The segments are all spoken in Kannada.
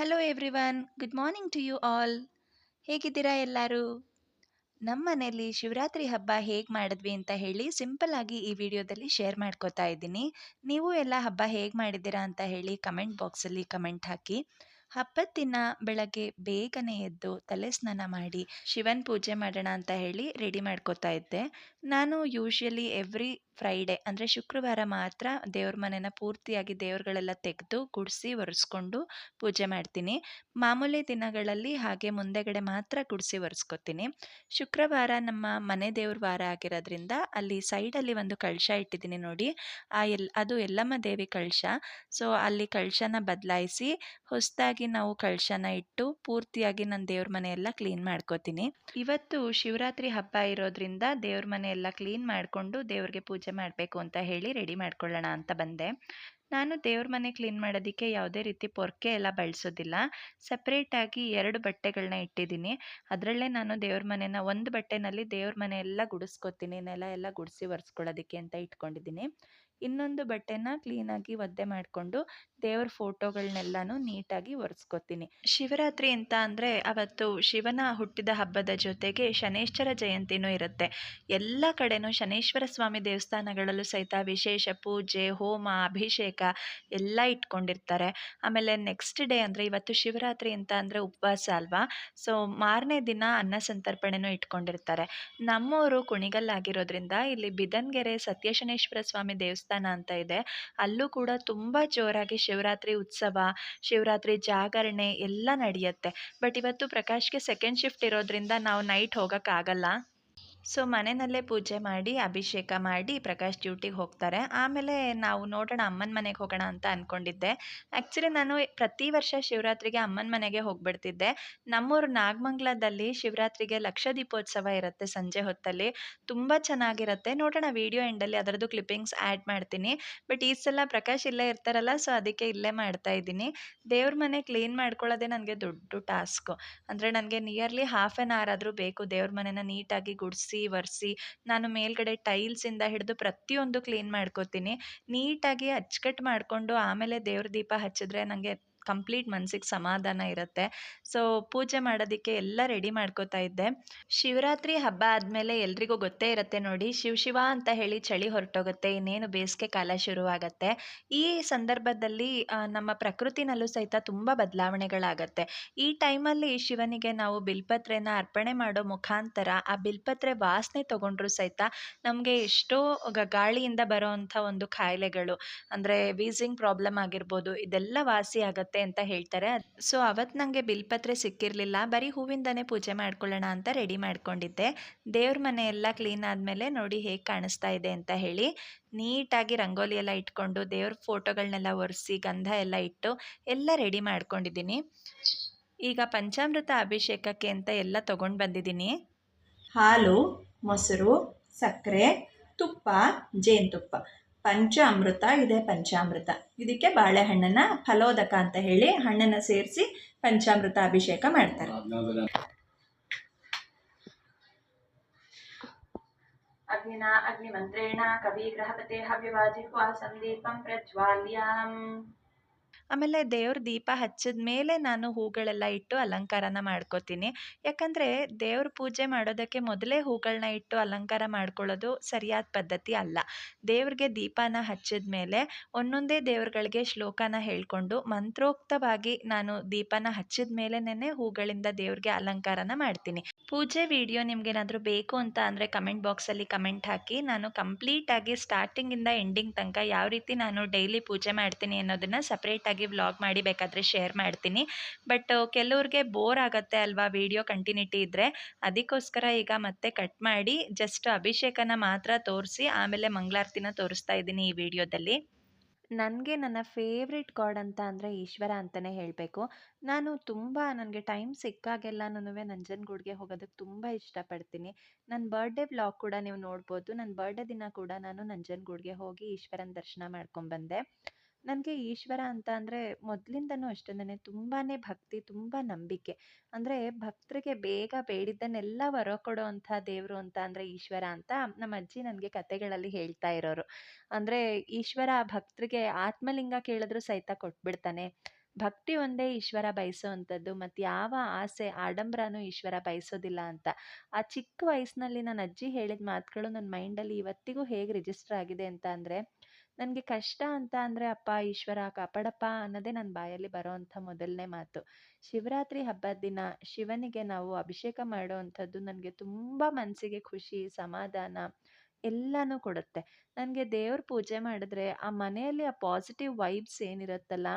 Hello everyone good morning to you all ಹೇಗಿದ್ದೀರಾ ಎಲ್ಲರೂ? ನಮ್ಮ ಮನೆಯಲ್ಲಿ ಶಿವರಾತ್ರಿ ಹಬ್ಬ ಹೇಗೆ ಮಾಡಿದ್ವಿ ಅಂತ ಹೇಳಿ ಸಿಂಪಲ್ ಆಗಿ ಈ ವಿಡಿಯೋದಲ್ಲಿ ಶೇರ್ ಮಾಡ್ಕೋತಾ ಇದ್ದೀನಿ. ನೀವು ಎಲ್ಲ ಹಬ್ಬ ಹೇಗೆ ಮಾಡಿದ್ದೀರಾ ಅಂತ ಹೇಳಿ ಕಮೆಂಟ್ ಬಾಕ್ಸಲ್ಲಿ ಕಮೆಂಟ್ ಹಾಕಿ. ಹಬ್ಬದ ದಿನ ಬೆಳಗ್ಗೆ ಬೇಗನೆ ಎದ್ದು ತಲೆ ಸ್ನಾನ ಮಾಡಿ ಶಿವನ ಪೂಜೆ ಮಾಡೋಣ ಅಂತ ಹೇಳಿ ರೆಡಿ ಮಾಡ್ಕೋತಾ ಇದ್ದೆ. ನಾನು ಯೂಶ್ವಲಿ ಎವ್ರಿ ಫ್ರೈಡೆ ಅಂದರೆ ಶುಕ್ರವಾರ ಮಾತ್ರ ದೇವ್ರ ಮನೆನ ಪೂರ್ತಿಯಾಗಿ ದೇವ್ರುಗಳೆಲ್ಲ ತೆಗೆದು, ಗುಡಿಸಿ, ಒರೆಸ್ಕೊಂಡು ಪೂಜೆ ಮಾಡ್ತೀನಿ. ಮಾಮೂಲಿ ದಿನಗಳಲ್ಲಿ ಹಾಗೆ ಮುಂದೆಗಡೆ ಮಾತ್ರ ಗುಡಿಸಿ, ಒರೆಸ್ಕೊತೀನಿ. ಶುಕ್ರವಾರ ನಮ್ಮ ಮನೆ ದೇವ್ರ ವಾರ ಆಗಿರೋದ್ರಿಂದ ಅಲ್ಲಿ ಸೈಡಲ್ಲಿ ಒಂದು ಕಳಶ ಇಟ್ಟಿದ್ದೀನಿ ನೋಡಿ. ಆ ಎಲ್, ಅದು ಎಲ್ಲಮ್ಮ ದೇವಿ ಕಳಶ. ಸೊ, ಅಲ್ಲಿ ಕಳಶನ ಬದಲಾಯಿಸಿ ಹೊಸದಾಗಿ ನಾವು ಕಳಶನ ಇಟ್ಟು ಪೂರ್ತಿಯಾಗಿ ನಾನು ದೇವ್ರ ಮನೆ ಎಲ್ಲ ಕ್ಲೀನ್ ಮಾಡ್ಕೋತೀನಿ. ಇವತ್ತು ಶಿವರಾತ್ರಿ ಹಬ್ಬ ಇರೋದ್ರಿಂದ ದೇವ್ರ ಮನೆ ಎಲ್ಲ ಕ್ಲೀನ್ ಮಾಡಿಕೊಂಡು ದೇವ್ರಿಗೆ ಪೂಜೆ ಮಾಡಬೇಕು ಅಂತ ಹೇಳಿ ರೆಡಿ ಮಾಡ್ಕೊಳ್ಳೋಣ ಅಂತ ಬಂದೆ. ನಾನು ದೇವ್ರ ಮನೆ ಕ್ಲೀನ್ ಮಾಡೋದಕ್ಕೆ ಯಾವುದೇ ರೀತಿ ಪೊರ್ಕೆ ಎಲ್ಲ ಬಳಸೋದಿಲ್ಲ. ಸಪ್ರೇಟಾಗಿ ಎರಡು ಬಟ್ಟೆಗಳನ್ನ ಇಟ್ಟಿದ್ದೀನಿ. ಅದರಲ್ಲೇ ನಾನು ದೇವ್ರ ಮನೆನ ಒಂದು ಬಟ್ಟೆನಲ್ಲಿ ದೇವ್ರ ಮನೆ ಎಲ್ಲ ಗುಡಿಸ್ಕೊತೀನಿ, ನೆಲ ಎಲ್ಲ ಗುಡಿಸಿ ಒರೆಸ್ಕೊಳ್ಳೋದಕ್ಕೆ ಅಂತ ಇಟ್ಕೊಂಡಿದ್ದೀನಿ. ಇನ್ನೊಂದು ಬಟ್ಟೆನ ಕ್ಲೀನಾಗಿ ಒದ್ದೆ ಮಾಡಿಕೊಂಡು ದೇವರ ಫೋಟೋಗಳನ್ನೆಲ್ಲನೂ ನೀಟಾಗಿ ಒರೆಸ್ಕೊತೀನಿ. ಶಿವರಾತ್ರಿ ಅಂತ ಅಂದರೆ ಅವತ್ತು ಶಿವನ ಹುಟ್ಟಿದ ಹಬ್ಬದ ಜೊತೆಗೆ ಶನೇಶ್ವರ ಜಯಂತಿನೂ ಇರುತ್ತೆ. ಎಲ್ಲ ಕಡೆನೂ ಶನೇಶ್ವರ ಸ್ವಾಮಿ ದೇವಸ್ಥಾನಗಳಲ್ಲೂ ಸಹಿತ ವಿಶೇಷ ಪೂಜೆ, ಹೋಮ, ಅಭಿಷೇಕ ಎಲ್ಲ ಇಟ್ಕೊಂಡಿರ್ತಾರೆ. ಆಮೇಲೆ ನೆಕ್ಸ್ಟ್ ಡೇ ಅಂದರೆ ಇವತ್ತು ಶಿವರಾತ್ರಿ ಅಂತ ಅಂದರೆ ಉಪವಾಸ ಅಲ್ವಾ? ಸೊ ಮಾರನೇ ದಿನ ಅನ್ನ ಸಂತರ್ಪಣೆನೂ ಇಟ್ಕೊಂಡಿರ್ತಾರೆ. ನಮ್ಮೂರು ಕುಣಿಗಲ್ ಆಗಿರೋದ್ರಿಂದ ಇಲ್ಲಿ ಬಿದನ್ಗೆರೆ ಸತ್ಯಶನೇಶ್ವರ ಸ್ವಾಮಿ ದೇವಸ್ಥಾನ ಅಂತ ಇದೆ. ಅಲ್ಲೂ ಕೂಡ ತುಂಬ ಜೋರಾಗಿ ಶಿವರಾತ್ರಿ ಉತ್ಸವ, ಶಿವರಾತ್ರಿ ಜಾಗರಣೆ ಎಲ್ಲ ನಡೆಯುತ್ತೆ. ಬಟ್ ಇವತ್ತು ಪ್ರಕಾಶ್ಗೆ ಸೆಕೆಂಡ್ ಶಿಫ್ಟ್ ಇರೋದ್ರಿಂದ ನಾವು ನೈಟ್ ಹೋಗೋಕ್ಕಾಗಲ್ಲ. ಸೊ, ಮನೆಯಲ್ಲೇ ಪೂಜೆ ಮಾಡಿ, ಅಭಿಷೇಕ ಮಾಡಿ ಪ್ರಕಾಶ್ ಡ್ಯೂಟಿಗೆ ಹೋಗ್ತಾರೆ. ಆಮೇಲೆ ನಾವು ನೋಡೋಣ, ಅಮ್ಮನ ಮನೆಗೆ ಹೋಗೋಣ ಅಂತ ಅಂದ್ಕೊಂಡಿದ್ದೆ ಆ್ಯಕ್ಚುಲಿ ನಾನು ಪ್ರತಿ ವರ್ಷ ಶಿವರಾತ್ರಿಗೆ ಅಮ್ಮನ ಮನೆಗೆ ಹೋಗ್ಬಿಡ್ತಿದ್ದೆ. ನಮ್ಮೂರು ನಾಗಮಂಗಲದಲ್ಲಿ ಶಿವರಾತ್ರಿಗೆ ಲಕ್ಷ ದೀಪೋತ್ಸವ ಇರುತ್ತೆ ಸಂಜೆ ಹೊತ್ತಲ್ಲಿ. ತುಂಬ ಚೆನ್ನಾಗಿರುತ್ತೆ. ನೋಡೋಣ, ವಿಡಿಯೋ ಎಂಡಲ್ಲಿ ಅದರದ್ದು ಕ್ಲಿಪ್ಪಿಂಗ್ಸ್ ಆ್ಯಡ್ ಮಾಡ್ತೀನಿ. ಬಟ್ ಈ ಸಲ ಪ್ರಕಾಶ್ ಇಲ್ಲೇ ಇರ್ತಾರಲ್ಲ, ಸೊ ಅದಕ್ಕೆ ಇಲ್ಲೇ ಮಾಡ್ತಾ ಇದ್ದೀನಿ. ದೇವ್ರ ಮನೆ ಕ್ಲೀನ್ ಮಾಡ್ಕೊಳ್ಳೋದೇ ನನಗೆ ದೊಡ್ಡ ಟಾಸ್ಕು. ಅಂದರೆ ನನಗೆ ನಿಯರ್ಲಿ ಹಾಫ್ ಆನ್ ಅವರ್ ಆದರೂ ಬೇಕು ದೇವ್ರ ಮನೆನ ನೀಟಾಗಿ ಗುಡಿಸಿ ಒರೆಸಿ ನಾನು ಮೇಲ್ಗಡೆ ಟೈಲ್ಸಿಂದ ಹಿಡಿದು ಪ್ರತಿಯೊಂದು ಕ್ಲೀನ್ ಮಾಡ್ಕೋತೀನಿ. ನೀಟಾಗಿ ಅಚ್ಚುಕಟ್ಟು ಮಾಡಿಕೊಂಡು ಆಮೇಲೆ ದೇವ್ರ ದೀಪ ಹಚ್ಚಿದ್ರೆ ನನಗೆ ಕಂಪ್ಲೀಟ್ ಮನಸ್ಸಿಗೆ ಸಮಾಧಾನ ಇರುತ್ತೆ. ಸೊ ಪೂಜೆ ಮಾಡೋದಕ್ಕೆ ಎಲ್ಲ ರೆಡಿ ಮಾಡ್ಕೋತಾ ಇದ್ದೆ. ಶಿವರಾತ್ರಿ ಹಬ್ಬ ಆದಮೇಲೆ ಎಲ್ರಿಗೂ ಗೊತ್ತೇ ಇರುತ್ತೆ ನೋಡಿ, ಶಿವ ಶಿವ ಅಂತ ಹೇಳಿ ಚಳಿ ಹೊರಟೋಗುತ್ತೆ, ಇನ್ನೇನು ಬೇಸಿಗೆ ಕಾಲ ಶುರುವಾಗತ್ತೆ. ಈ ಸಂದರ್ಭದಲ್ಲಿ ನಮ್ಮ ಪ್ರಕೃತಿನಲ್ಲೂ ಸಹಿತ ತುಂಬ ಬದಲಾವಣೆಗಳಾಗತ್ತೆ. ಈ ಟೈಮಲ್ಲಿ ಶಿವನಿಗೆ ನಾವು ಬಿಲ್ಪತ್ರೆನ ಅರ್ಪಣೆ ಮಾಡೋ ಮುಖಾಂತರ, ಆ ಬಿಲ್ಪತ್ರೆ ವಾಸನೆ ತಗೊಂಡ್ರು ಸಹಿತ ನಮಗೆ ಎಷ್ಟೋ ಗಾಳಿಯಿಂದ ಬರೋವಂಥ ಒಂದು ಕಾಯಿಲೆಗಳು ಅಂದರೆ ವೀಸಿಂಗ್ ಪ್ರಾಬ್ಲಮ್ ಆಗಿರ್ಬೋದು, ಇದೆಲ್ಲ ವಾಸಿ ಆಗತ್ತೆ ಅಂತ ಹೇಳ್ತಾರೆ. ಸೊ ಅವತ್ತು ನನಗೆ ಬಿಲ್ಪತ್ರೆ ಸಿಕ್ಕಿರಲಿಲ್ಲ. ಬರೀ ಹೂವಿಂದನೇ ಪೂಜೆ ಮಾಡ್ಕೊಳ್ಳೋಣ ಅಂತ ರೆಡಿ ಮಾಡ್ಕೊಂಡಿದ್ದೆ. ದೇವ್ರ ಮನೆ ಎಲ್ಲ ಕ್ಲೀನ್ ಆದಮೇಲೆ ನೋಡಿ ಹೇಗೆ ಕಾಣಿಸ್ತಾ ಇದೆ ಅಂತ ಹೇಳಿ ನೀಟಾಗಿ ರಂಗೋಲಿ ಎಲ್ಲ ಇಟ್ಕೊಂಡು ದೇವ್ರ ಫೋಟೋಗಳನ್ನೆಲ್ಲ ಒರೆಸಿ ಗಂಧ ಎಲ್ಲ ಇಟ್ಟು ಎಲ್ಲ ರೆಡಿ ಮಾಡ್ಕೊಂಡಿದ್ದೀನಿ. ಈಗ ಪಂಚಾಮೃತ ಅಭಿಷೇಕಕ್ಕೆ ಅಂತ ಎಲ್ಲ ತೊಗೊಂಡು ಬಂದಿದ್ದೀನಿ. ಹಾಲು, ಮೊಸರು, ಸಕ್ಕರೆ, ತುಪ್ಪ, ಜೇನುತುಪ್ಪ. ಪಂಚ ಅಮೃತ ಇದೆ ಪಂಚಾಮೃತ. ಇದಕ್ಕೆ ಬಾಳೆಹಣ್ಣನ್ನ ಫಲೋದಕ ಅಂತ ಹೇಳಿ ಹಣ್ಣನ್ನ ಸೇರಿಸಿ ಪಂಚಾಮೃತ ಅಭಿಷೇಕ ಮಾಡ್ತಾರೆ. ಅಗ್ನಿನ ಅಗ್ನಿಮಂತ್ರೇಣ ಕವಿ ಗ್ರಹಪತೆ ಹವ್ಯವಾಜಿಹ್ವಾ ಸಂದೀಪಂ ಪ್ರಜ್ವಾಲ್ಯಾಂ ಆಮೇಲೆ ದೇವ್ರ ದೀಪ ಹಚ್ಚಿದ ಮೇಲೆ ನಾನು ಹೂಗಳೆಲ್ಲ ಇಟ್ಟು ಅಲಂಕಾರನ ಮಾಡ್ಕೋತೀನಿ. ಯಾಕಂದರೆ ದೇವ್ರ ಪೂಜೆ ಮಾಡೋದಕ್ಕೆ ಮೊದಲೇ ಹೂಗಳನ್ನ ಇಟ್ಟು ಅಲಂಕಾರ ಮಾಡ್ಕೊಳ್ಳೋದು ಸರಿಯಾದ ಪದ್ಧತಿ ಅಲ್ಲ. ದೇವ್ರಿಗೆ ದೀಪನ ಹಚ್ಚಿದ ಮೇಲೆ ಒಂದೊಂದೇ ದೇವ್ರುಗಳಿಗೆ ಶ್ಲೋಕನ ಹೇಳ್ಕೊಂಡು ಮಂತ್ರೋಕ್ತವಾಗಿ ನಾನು ದೀಪನ ಹಚ್ಚಿದ ಮೇಲೆನೇ ಹೂಗಳಿಂದ ದೇವ್ರಿಗೆ ಅಲಂಕಾರನ ಮಾಡ್ತೀನಿ. ಪೂಜೆ ವಿಡಿಯೋ ನಿಮಗೇನಾದರೂ ಬೇಕು ಅಂತ ಅಂದರೆ ಕಮೆಂಟ್ ಬಾಕ್ಸಲ್ಲಿ ಕಮೆಂಟ್ ಹಾಕಿ. ನಾನು ಕಂಪ್ಲೀಟಾಗಿ ಸ್ಟಾರ್ಟಿಂಗಿಂದ ಎಂಡಿಂಗ್ ತನಕ ಯಾವ ರೀತಿ ನಾನು ಡೈಲಿ ಪೂಜೆ ಮಾಡ್ತೀನಿ ಅನ್ನೋದನ್ನು ಸಪ್ರೇಟಾಗಿ ವ್ಲಾಗ್ ಮಾಡಿ ಬೇಕಾದರೆ ಶೇರ್ ಮಾಡ್ತೀನಿ. ಬಟ್ ಕೆಲವ್ರಿಗೆ ಬೋರ್ ಆಗುತ್ತೆ ಅಲ್ವಾ ವಿಡಿಯೋ ಕಂಟಿನ್ಯೂಟಿ ಇದ್ದರೆ ಅದಕ್ಕೋಸ್ಕರ ಈಗ ಮತ್ತೆ ಕಟ್ ಮಾಡಿ, ಜಸ್ಟ್ ಅಭಿಷೇಕನ ಮಾತ್ರ ತೋರಿಸಿ, ಆಮೇಲೆ ಮಂಗಳಾರತಿನ ತೋರಿಸ್ತಾ ಇದ್ದೀನಿ ಈ ವಿಡಿಯೋದಲ್ಲಿ. ನನಗೆ ನನ್ನ ಫೇವ್ರೆಟ್ ಗಾಡ್ ಅಂತ ಅಂದರೆ ಈಶ್ವರ ಅಂತಲೇ ಹೇಳಬೇಕು. ನಾನು ತುಂಬ ನನಗೆ ಟೈಮ್ ಸಿಕ್ಕಾಗೆಲ್ಲನೂ ನಂಜನಗೂಡಿಗೆ ಹೋಗೋದಕ್ಕೆ ತುಂಬ ಇಷ್ಟಪಡ್ತೀನಿ. ನನ್ನ ಬರ್ಡೇ ವ್ಲಾಗ್ ಕೂಡ ನೀವು ನೋಡ್ಬೋದು. ನನ್ನ ಬರ್ಡೇ ದಿನ ಕೂಡ ನಾನು ನಂಜನಗೂಡಿಗೆ ಹೋಗಿ ಈಶ್ವರನ ದರ್ಶನ ಮಾಡ್ಕೊಂಬಂದೆ. ನನಗೆ ಈಶ್ವರ ಅಂತ ಅಂದರೆ ಮೊದಲಿಂದನೂ ಅಷ್ಟೇನೆ ತುಂಬಾ ಭಕ್ತಿ, ತುಂಬ ನಂಬಿಕೆ. ಅಂದರೆ ಭಕ್ತರಿಗೆ ಬೇಗ ಬೇಡಿದ್ದನ್ನೆಲ್ಲ ವರ ಕೊಡೋವಂಥ ದೇವರು ಅಂತ ಅಂದರೆ ಈಶ್ವರ ಅಂತ ನಮ್ಮ ಅಜ್ಜಿ ನನಗೆ ಕತೆಗಳಲ್ಲಿ ಹೇಳ್ತಾ ಇರೋರು. ಅಂದರೆ ಈಶ್ವರ ಭಕ್ತರಿಗೆ ಆತ್ಮಲಿಂಗ ಕೇಳಿದ್ರು ಸಹಿತ ಕೊಟ್ಬಿಡ್ತಾನೆ. ಭಕ್ತಿ ಒಂದೇ ಈಶ್ವರ ಬಯಸೋವಂಥದ್ದು ಮತ್ತು ಯಾವ ಆಸೆ, ಆಡಂಬರನೂ ಈಶ್ವರ ಬಯಸೋದಿಲ್ಲ ಅಂತ. ಆ ಚಿಕ್ಕ ವಯಸ್ಸಿನಲ್ಲಿ ನನ್ನ ಅಜ್ಜಿ ಹೇಳಿದ ಮಾತುಗಳು ನನ್ನ ಮೈಂಡಲ್ಲಿ ಇವತ್ತಿಗೂ ಹೇಗೆ ರಿಜಿಸ್ಟರ್ ಆಗಿದೆ ಅಂತ ಅಂದರೆ ನನಗೆ ಕಷ್ಟ ಅಂತ ಅಂದರೆ, ಅಪ್ಪ, ಈಶ್ವರ, ಕಾಪಾಡಪ್ಪ ಅನ್ನೋದೇ ನನ್ನ ಬಾಯಲ್ಲಿ ಬರೋವಂಥ ಮೊದಲನೇ ಮಾತು. ಶಿವರಾತ್ರಿ ಹಬ್ಬದ ದಿನ ಶಿವನಿಗೆ ನಾವು ಅಭಿಷೇಕ ಮಾಡುವಂಥದ್ದು ನನಗೆ ತುಂಬ ಮನಸ್ಸಿಗೆ ಖುಷಿ, ಸಮಾಧಾನ ಎಲ್ಲನೂ ಕೊಡುತ್ತೆ. ನನಗೆ ದೇವ್ರ ಪೂಜೆ ಮಾಡಿದ್ರೆ ಆ ಮನೆಯಲ್ಲಿ ಆ ಪಾಸಿಟಿವ್ ವೈಬ್ಸ್ ಏನಿರುತ್ತಲ್ಲ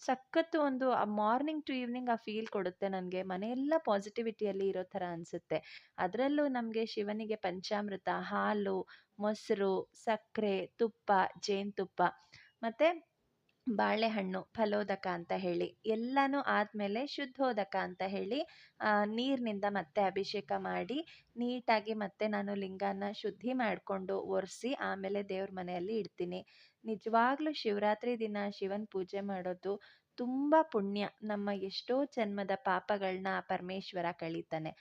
ಸಖತ್ತು ಒಂದು ಆ ಮಾರ್ನಿಂಗ್ ಟು ಈವ್ನಿಂಗ್ ಆ ಫೀಲ್ ಕೊಡುತ್ತೆ ನನಗೆ. ಮನೆಯೆಲ್ಲ ಪಾಸಿಟಿವಿಟಿಯಲ್ಲಿ ಇರೋ ಥರ ಅನಿಸುತ್ತೆ. ಅದರಲ್ಲೂ ನಮಗೆ ಶಿವನಿಗೆ ಪಂಚಾಮೃತ, ಹಾಲು, ಮೊಸರು, ಸಕ್ಕರೆ, ತುಪ್ಪ ಜೇನುತುಪ್ಪ ಮತ್ತು ಬಾಳೆಹಣ್ಣು, ಫಲೋದಕ ಅಂತ ಹೇಳಿ, ಎಲ್ಲನೂ ಆದಮೇಲೆ ಶುದ್ಧೋದಕ ಅಂತ ಹೇಳಿ ನೀರಿನಿಂದ ಮತ್ತೆ ಅಭಿಷೇಕ ಮಾಡಿ, ನೀಟಾಗಿ ಮತ್ತೆ ನಾನು ಲಿಂಗನ ಶುದ್ಧಿ ಮಾಡಿಕೊಂಡು ಒರೆಸಿ ಆಮೇಲೆ ದೇವ್ರ ಮನೆಯಲ್ಲಿ ಇಡ್ತೀನಿ. ನಿಜವಾಗ್ಲೂ ಶಿವರಾತ್ರಿ ದಿನ ಶಿವನ ಪೂಜೆ ಮಾಡೋದು ತುಂಬ ಪುಣ್ಯ. ನಮ್ಮ ಎಷ್ಟೋ ಜನ್ಮದ ಪಾಪಗಳನ್ನ ಪರಮೇಶ್ವರ ಕಳೀತಾನೆ.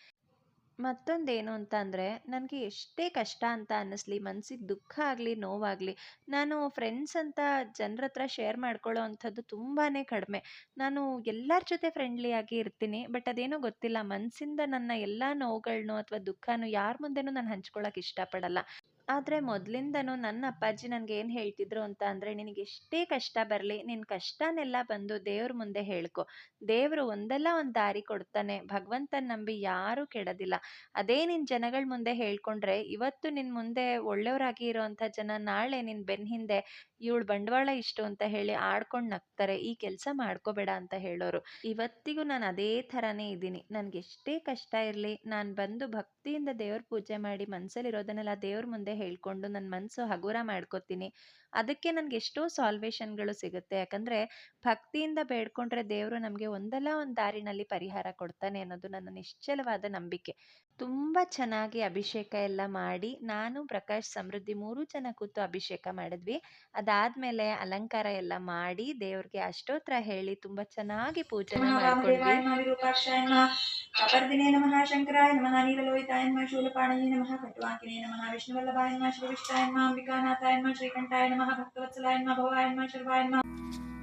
ಮತ್ತೊಂದೇನು ಅಂತ ಅಂದರೆ ನನಗೆ ಎಷ್ಟೇ ಕಷ್ಟ ಅಂತ ಅನ್ನಿಸ್ಲಿ, ಮನ್ಸಿಗೆ ದುಃಖ ಆಗಲಿ, ನೋವಾಗಲಿ, ನಾನು ಫ್ರೆಂಡ್ಸ್ ಅಂತ ಜನರ ಹತ್ರ ಶೇರ್ ಮಾಡ್ಕೊಳ್ಳೋ ಅಂಥದ್ದು ತುಂಬಾ ಕಡಿಮೆ. ನಾನು ಎಲ್ಲರ ಜೊತೆ ಫ್ರೆಂಡ್ಲಿಯಾಗಿ ಇರ್ತೀನಿ ಬಟ್ ಅದೇನೋ ಗೊತ್ತಿಲ್ಲ. ಮನಸ್ಸಿಂದ ನನ್ನ ಎಲ್ಲ ನೋವುಗಳನ್ನು ಅಥವಾ ದುಃಖನೂ ಯಾರ ಮುಂದೆನೂ ನಾನು ಹಂಚ್ಕೊಳ್ಳೋಕೆ ಇಷ್ಟಪಡಲ್ಲ. ಆದರೆ ಮೊದಲಿಂದನೂ ನನ್ನ ಅಪ್ಪಾಜಿ ನನಗೆ ಏನು ಹೇಳ್ತಿದ್ರು ಅಂತ ಅಂದರೆ, ನಿನಗೆ ಎಷ್ಟೇ ಕಷ್ಟ ಬರಲಿ ನಿನ್ನ ಕಷ್ಟನೆಲ್ಲ ಬಂದು ದೇವ್ರ ಮುಂದೆ ಹೇಳ್ಕೊ. ದೇವರು ಒಂದಲ್ಲ ಒಂದು ದಾರಿ ಕೊಡ್ತಾನೆ. ಭಗವಂತನ ನಂಬಿ ಯಾರೂ ಕೆಡೋದಿಲ್ಲ. ಅದೇ ನಿನ್ನ ಜನಗಳ ಮುಂದೆ ಹೇಳ್ಕೊಂಡ್ರೆ, ಇವತ್ತು ನಿನ್ನ ಮುಂದೆ ಒಳ್ಳೆಯವರಾಗಿ ಇರೋವಂಥ ಜನ ನಾಳೆ ನಿನ್ನ ಬೆನ್ನ ಹಿಂದೆ ಇವಳು ಬಂಡವಾಳ ಇಷ್ಟು ಅಂತ ಹೇಳಿ ಆಡ್ಕೊಂಡು ನಗ್ತಾರೆ. ಈ ಕೆಲಸ ಮಾಡ್ಕೋಬೇಡ ಅಂತ ಹೇಳೋರು. ಇವತ್ತಿಗೂ ನಾನು ಅದೇ ಥರನೇ ಇದ್ದೀನಿ. ನನಗೆ ಎಷ್ಟೇ ಕಷ್ಟ ಇರಲಿ, ನಾನು ಬಂದು ಭಕ್ತಿಯಿಂದ ದೇವ್ರ ಪೂಜೆ ಮಾಡಿ ಮನಸ್ಸಲ್ಲಿರೋದನ್ನೆಲ್ಲ ದೇವ್ರ ಮುಂದೆ ಹೇಳ್ಕೊಂಡು ನನ್ನ ಮನಸ್ಸು ಹಗುರ ಮಾಡ್ಕೋತೀನಿ. ಅದಕ್ಕೆ ನನಗೆ ಎಷ್ಟೋ ಸಾಲ್ವೇಷನ್ಗಳು ಸಿಗುತ್ತೆ. ಯಾಕಂದರೆ ಭಕ್ತಿಯಿಂದ ಬೇಡ್ಕೊಂಡ್ರೆ ದೇವರು ನಮಗೆ ಒಂದಲ್ಲ ಒಂದು ದಾರಿನಲ್ಲಿ ಪರಿಹಾರ ಕೊಡ್ತಾನೆ ಅನ್ನೋದು ನನ್ನ ನಿಶ್ಚಲವಾದ ನಂಬಿಕೆ. ತುಂಬ ಚೆನ್ನಾಗಿ ಅಭಿಷೇಕ ಎಲ್ಲ ಮಾಡಿ ನಾನು ಪ್ರಕಾಶ್ ಸಮೃದ್ಧಿ ಮೂರು ಜನ ಕೂತು ಅಭಿಷೇಕ ಮಾಡಿದ್ವಿ. ಅದಾದ್ಮೇಲೆ ಅಲಂಕಾರ ಎಲ್ಲ ಮಾಡಿ ದೇವ್ರಿಗೆ ಅಷ್ಟೋತ್ರ ಹೇಳಿ ತುಂಬ ಚೆನ್ನಾಗಿ ಪೂಜೆ ಮಾಡ್ಕೊಂಡ್ವಿ. अपर्दिने नमः शंकराय नमः नीललोहिताय नमः शूलपाणये नमः खट्वाकिने नमः विष्णुवल्लभाय नमः श्रीविष्टाय नमः अंबिकानाथाय नमः श्रीकंठाय नमः भक्तवत्सलाय नमः भवाय नमः शर्वाय नमः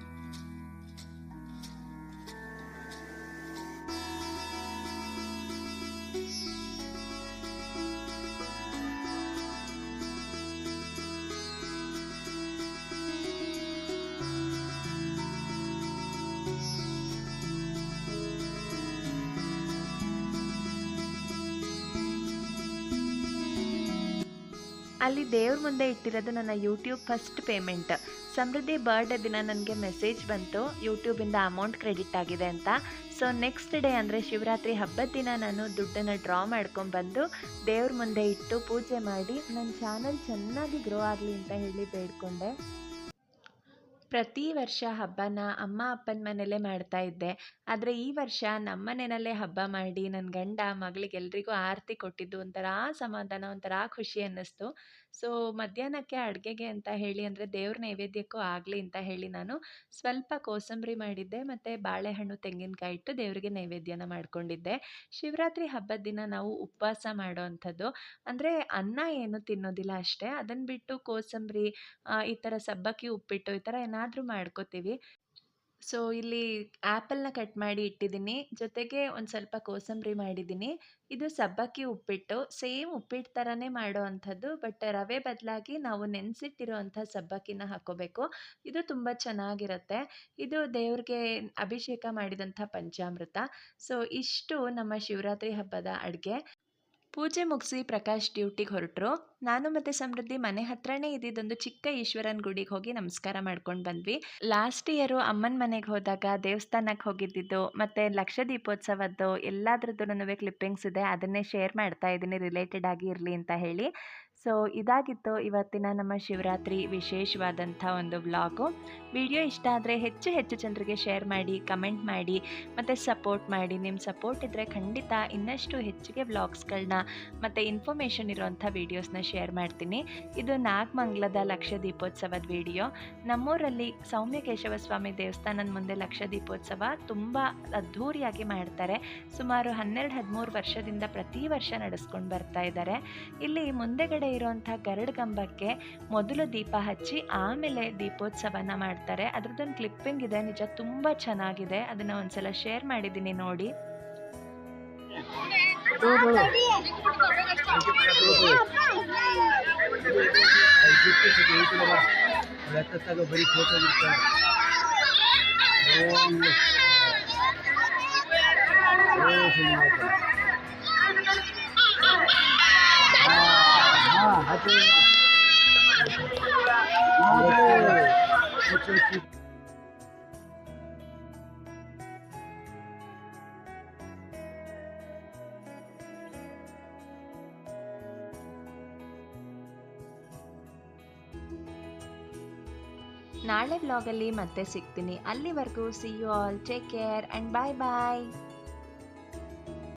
ಅಲ್ಲಿ ದೇವ್ರ ಮುಂದೆ ಇಟ್ಟಿರೋದು ನನ್ನ YouTube first payment Samruddhi birthday ದಿನ ನನಗೆ ಮೆಸೇಜ್ ಬಂತು. ಯೂಟ್ಯೂಬಿಂದ ಅಮೌಂಟ್ ಕ್ರೆಡಿಟ್ ಆಗಿದೆ ಅಂತ. ಸೊ ನೆಕ್ಸ್ಟ್ ಡೇ ಅಂದರೆ ಶಿವರಾತ್ರಿ ಹಬ್ಬದ ದಿನ ನಾನು ದುಡ್ಡನ್ನು ಡ್ರಾ ಮಾಡ್ಕೊಂಡ್ಬಂದು ದೇವ್ರ ಮುಂದೆ ಇಟ್ಟು ಪೂಜೆ ಮಾಡಿ ನನ್ನ ಚಾನಲ್ ಚೆನ್ನಾಗಿ ಗ್ರೋ ಆಗಲಿ ಅಂತ ಹೇಳಿ ಬೇಡ್ಕೊಂಡೆ. ಪ್ರತಿ ವರ್ಷ ಹಬ್ಬನ ಅಮ್ಮ ಅಪ್ಪನ ಮನೆಯಲ್ಲೇ ಮಾಡ್ತಾ ಇದ್ದೆ. ಆದರೆ ಈ ವರ್ಷ ನಮ್ಮ ಮನೆಯಲ್ಲೇ ಹಬ್ಬ ಮಾಡಿ ನನ್ನ ಗಂಡ ಮಗಳಿಗೆ ಎಲ್ರಿಗೂ ಆರತಿ ಕೊಟ್ಟಿದ್ದು ಒಂಥರ ಸಮಾಧಾನ, ಒಂಥರ ಖುಷಿ ಅನ್ನಿಸ್ತು. ಸೊ ಮಧ್ಯಾಹ್ನಕ್ಕೆ ಅಡುಗೆಗೆ ಅಂತ ಹೇಳಿ ಅಂದರೆ ದೇವ್ರ ನೈವೇದ್ಯಕ್ಕೂ ಆಗಲಿ ಅಂತ ಹೇಳಿ ನಾನು ಸ್ವಲ್ಪ ಕೋಸಂಬರಿ ಮಾಡಿದ್ದೆ, ಮತ್ತು ಬಾಳೆಹಣ್ಣು, ತೆಂಗಿನಕಾಯಿ ಇಟ್ಟು ದೇವರಿಗೆ ನೈವೇದ್ಯನ ಮಾಡಿಕೊಂಡಿದ್ದೆ. ಶಿವರಾತ್ರಿ ಹಬ್ಬದ ದಿನ ನಾವು ಉಪವಾಸ ಮಾಡೋ ಅಂಥದ್ದು. ಅಂದರೆ ಅನ್ನ ಏನು ತಿನ್ನೋದಿಲ್ಲ ಅಷ್ಟೇ. ಅದನ್ನು ಬಿಟ್ಟು ಕೋಸಂಬರಿ ಈ ಥರ ಸಬ್ಬಕ್ಕಿ ಉಪ್ಪಿಟ್ಟು ಈ ಥರ ಏನಾದರೂ ಮಾಡ್ಕೋತೀವಿ. ಸೊ, ಇಲ್ಲಿ ಆ್ಯಪಲ್ನ ಕಟ್ ಮಾಡಿ ಇಟ್ಟಿದ್ದೀನಿ. ಜೊತೆಗೆ ಒಂದು ಸ್ವಲ್ಪ ಕೋಸಂಬರಿ ಮಾಡಿದ್ದೀನಿ. ಇದು ಸಬ್ಬಕ್ಕಿ ಉಪ್ಪಿಟ್ಟು. ಸೇಮ್ ಉಪ್ಪಿಟ್ಟು ಥರನೇ ಮಾಡೋ ಅಂಥದ್ದು, ಬಟ್ ರವೆ ಬದಲಾಗಿ ನಾವು ನೆನೆಸಿಟ್ಟಿರೋವಂಥ ಸಬ್ಬಕ್ಕಿನ ಹಾಕೋಬೇಕು. ಇದು ತುಂಬ ಚೆನ್ನಾಗಿರುತ್ತೆ. ಇದು ದೇವ್ರಿಗೆ ಅಭಿಷೇಕ ಮಾಡಿದಂಥ ಪಂಚಾಮೃತ. ಸೊ, ಇಷ್ಟು ನಮ್ಮ ಶಿವರಾತ್ರಿ ಹಬ್ಬದ ಅಡುಗೆ. ಪೂಜೆ ಮುಗಿಸಿ ಪ್ರಕಾಶ್ ಡ್ಯೂಟಿಗೆ ಹೊರಟರು. ನಾನು ಮತ್ತು ಸಮೃದ್ಧಿ ಮನೆ ಹತ್ರನೇ ಇದ್ದಿದ್ದೊಂದು ಚಿಕ್ಕ ಈಶ್ವರನ ಗುಡಿಗೆ ಹೋಗಿ ನಮಸ್ಕಾರ ಮಾಡ್ಕೊಂಡು ಬಂದ್ವಿ. ಲಾಸ್ಟ್ ಇಯರು ಅಮ್ಮನ ಮನೆಗೆ ಹೋದಾಗ ದೇವಸ್ಥಾನಕ್ಕೆ ಹೋಗಿದ್ದಿದ್ದು, ಮತ್ತು ಲಕ್ಷ ದೀಪೋತ್ಸವದ್ದು ಎಲ್ಲದ್ರದ್ದು ಕ್ಲಿಪ್ಪಿಂಗ್ಸ್ ಇದೆ, ಅದನ್ನೇ ಶೇರ್ ಮಾಡ್ತಾ ಇದ್ದೀನಿ ರಿಲೇಟೆಡ್ ಆಗಿ ಇರಲಿ ಅಂತ ಹೇಳಿ. ಸೊ ಇದಾಗಿತ್ತು ಇವತ್ತಿನ ನಮ್ಮ ಶಿವರಾತ್ರಿ ವಿಶೇಷವಾದಂಥ ಒಂದು ವ್ಲಾಗು. ವಿಡಿಯೋ ಇಷ್ಟ ಆದರೆ ಹೆಚ್ಚು ಹೆಚ್ಚು ಜನರಿಗೆ ಶೇರ್ ಮಾಡಿ, ಕಮೆಂಟ್ ಮಾಡಿ, ಮತ್ತು ಸಪೋರ್ಟ್ ಮಾಡಿ. ನಿಮ್ಮ ಸಪೋರ್ಟ್ ಇದ್ದರೆ ಖಂಡಿತ ಇನ್ನಷ್ಟು ಹೆಚ್ಚಿಗೆ ವ್ಲಾಗ್ಸ್ಗಳನ್ನ ಮತ್ತು ಇನ್ಫಾರ್ಮೇಷನ್ ಇರೋವಂಥ ವೀಡಿಯೋಸ್ನ ಶೇರ್ ಮಾಡ್ತೀನಿ. ಇದು ನಾಗಮಂಗ್ಲದ ಲಕ್ಷ ದೀಪೋತ್ಸವದ ವಿಡಿಯೋ. ನಮ್ಮೂರಲ್ಲಿ ಸೌಮ್ಯಕೇಶವ ಸ್ವಾಮಿ ದೇವಸ್ಥಾನದ ಮುಂದೆ ಲಕ್ಷ ದೀಪೋತ್ಸವ ತುಂಬ ಅದ್ಧೂರಿಯಾಗಿ ಮಾಡ್ತಾರೆ. ಸುಮಾರು ಹನ್ನೆರಡು ಹದಿಮೂರು ವರ್ಷದಿಂದ ಪ್ರತಿ ವರ್ಷ ನಡೆಸ್ಕೊಂಡು ಬರ್ತಾ ಇದ್ದಾರೆ ಇಲ್ಲಿ ಮುಂದೆಗಡೆ ಇರೋಂಥ ಗರಡು ಕಂಬಕ್ಕೆ ಮೊದಲು ದೀಪ ಹಚ್ಚಿ ಆಮೇಲೆ ದೀಪೋತ್ಸವನ ಮಾಡ್ತಾರೆ. ಅದ್ರದ್ದೊಂದು ಕ್ಲಿಪ್ಪಿಂಗ್ ಇದೆ, ನಿಜ ತುಂಬ ಚೆನ್ನಾಗಿದೆ. ಅದನ್ನು ಒಂದ್ಸಲ ಶೇರ್ ಮಾಡಿದ್ದೀನಿ ನೋಡಿ. ಓಂ ನಾಳೆ ವ್ಲಾಗಲ್ಲಿ ಮತ್ತೆ ಸಿಗ್ತೀನಿ. ಅಲ್ಲಿವರೆಗೂ see you all take care and bye bye